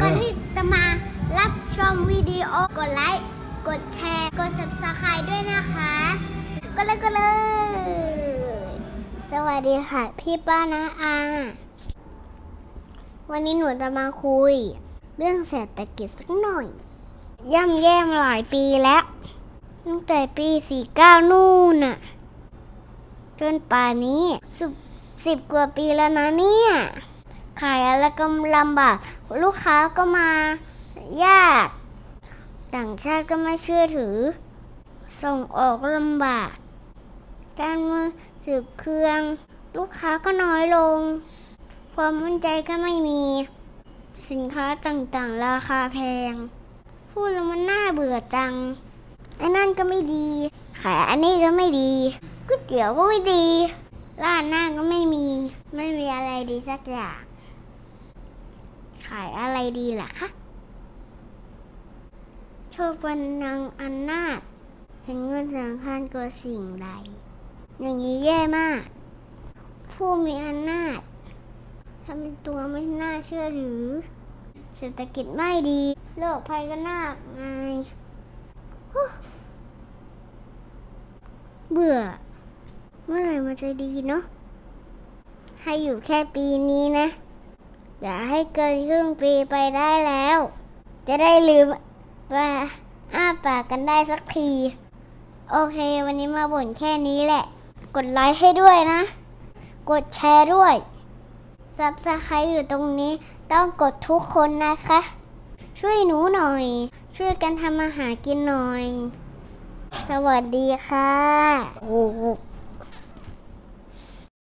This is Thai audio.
ก่อนที่จะมารับชมวิดีโอกดไลค์ กดแชร์ กด subscribe ด้วยนะคะ ก็เลยก็เลย สวัสดีค่ะ พี่ป้านะอา วันนี้หนูจะมาคุย เรื่องเศรษฐกิจสักหน่อย ย่ำแย่มาหลายปีแล้ว ตั้งแต่ปี 49 นู่นน่ะ จนป่านนี้สิบสิบกว่าปีแล้วนะเนี่ย ขายอะไรก็ลำบาก ลูกค้าก็มายาก ต่างชาติก็ไม่เชื่อถือ ส่งออกลำบากการมือถือเครื่อง ลูกค้าก็น้อยลง ความมั่นใจก็ไม่มี สินค้าต่างๆ ราคาแพง พูดแล้วมันน่าเบื่อจังไอ้นั่นก็ไม่ดี ขายอันนี้ก็ไม่ดีก๋วยเตี๋ยวก็ไม่ดี ร้านหน้าก็ไม่มี ไม่มีอะไรดีสักอย่าง ขายอะไรดีล่ะคะโชวันนางอันนาจเห็นเงินสำคัญกว่าสิ่งใด อย่างนี้แย่มาก ผู้มีอำนาจทำตัวไม่น่าเชื่อถือ เศรษฐกิจไม่ดีโรคภัยก็น่าอายเบื่อ เมื่อไหร่มันจะดีเนาะให้อยู่แค่ปีนี้นะ อย่าให้เกินครึ่งปีไปได้แล้ว จะได้ลืมว่าอ้าปากกันได้สักที โอเค วันนี้มาบ่นแค่นี้แหละ กดไลค์ให้ด้วยนะ กดแชร์ด้วยซับสไครต์อยู่ตรงนี้ต้องกดทุกคนนะคะ ช่วยหนูหน่อย ช่วยกันทำอาหารกินหน่อย สวัสดีค่ะ